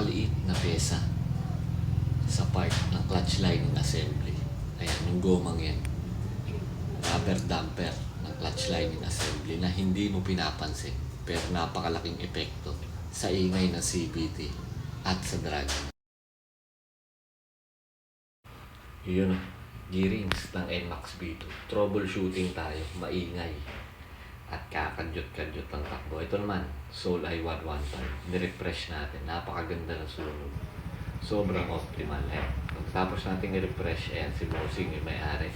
napakaliit na pesa sa part ng clutch lining assembly. Ayan, yung gomang yan. Rubber damper ng clutch lining assembly na hindi mo pinapansin pero napakalaking epekto sa ingay ng CVT at sa drag. Yun, gearings ng NMAX B2. Troubleshooting tayo, maingay. At kakadyot-kadyot ng takbo. Ito naman, Soul i115. Nirefresh natin. Napakaganda ng sunog. Sobrang optimal. Eh. Pagkatapos natin i-refresh, ayan, si Mosing yung may-ari.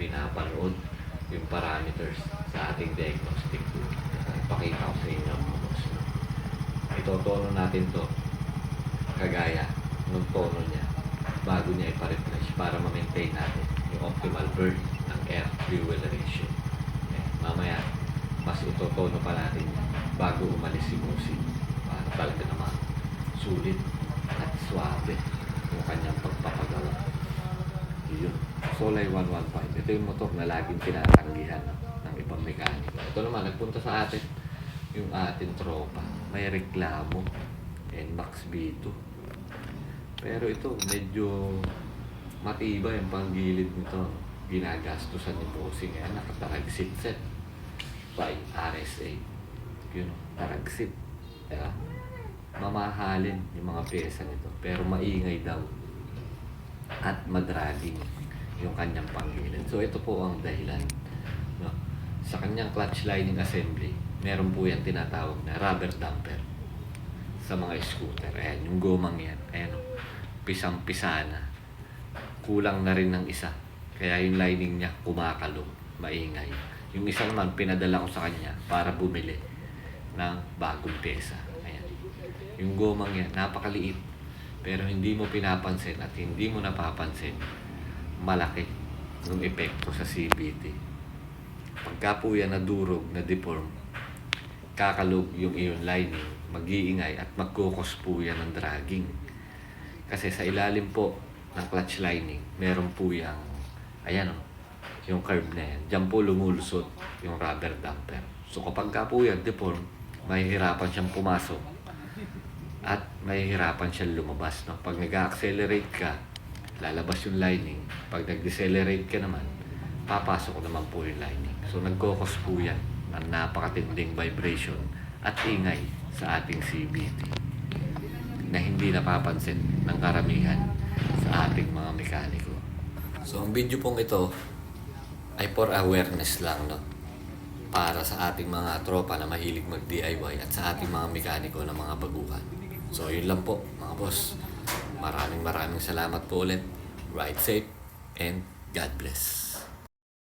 Pinapanood yung parameters sa ating diagnostic tool. Ipakita ko sa inyo mga boss. no? Itotono natin to kagaya ng tono niya bago niya ipa-refresh para ma-maintain natin yung optimal burn ng air fuel ratio. Eh, mamaya, mas itotono pa natin bago umalis si Musi para talaga naman sulit at suabe yung kanyang pagpapagawa. Yun. Solay 115. Ito yung motor na laging tinatanggihan ng ibang mekaniko. Ito naman, nagpunta sa atin yung ating tropa. May reklamo. NMAX B2. Pero ito, medyo matibay ang panggilid nito. Ginagastusan ni Bossing. Kaya nakataragsit set by RSA. Yun, taragsit. Diba? Mamahalin yung mga pyesa nito. Pero maingay daw. At madragging yung kanyang panggilid. So ito po ang dahilan. No? Sa kanyang clutch lining assembly, meron po yan tinatawag na rubber damper sa mga scooter. Ayan, yung gomang yan. Ayan, pisang-pisa na. Kulang na rin ng isa. Kaya yung lining niya kumakalong, maingay. Yung isa naman, pinadala ko sa kanya para bumili ng bagong pyesa. Ayan. Yung gomang yan, napakaliit. Pero hindi mo pinapansin at hindi mo napapansin, malaki yung epekto sa CVT. Pagka po yan nadurog, na deform, kakalog yung iyon lining, mag-iingay at magkukos po yan ng dragging. Kasi sa ilalim po ng clutch lining, meron po yung, ayan o, yung curve na yan. Diyan po lumulusot yung rubber damper. So kapag ka po yan deform, mahihirapan siyang pumasok at mahihirapan siyang lumabas. No? Pag nag-accelerate ka, lalabas yung lining. Pag nag-decelerate ka naman, papasok naman po yung lining. So nagkokos po yan ng napakatinding vibration at ingay sa ating CVT na hindi napapansin ng karamihan sa ating mga mekaniko. So ang video pong ito ay for awareness lang no para sa ating mga tropa na mahilig mag-DIY at sa ating mga mekaniko na mga baguhan. So yun lang po mga boss. Maraming maraming salamat po ulit. Ride safe and God bless.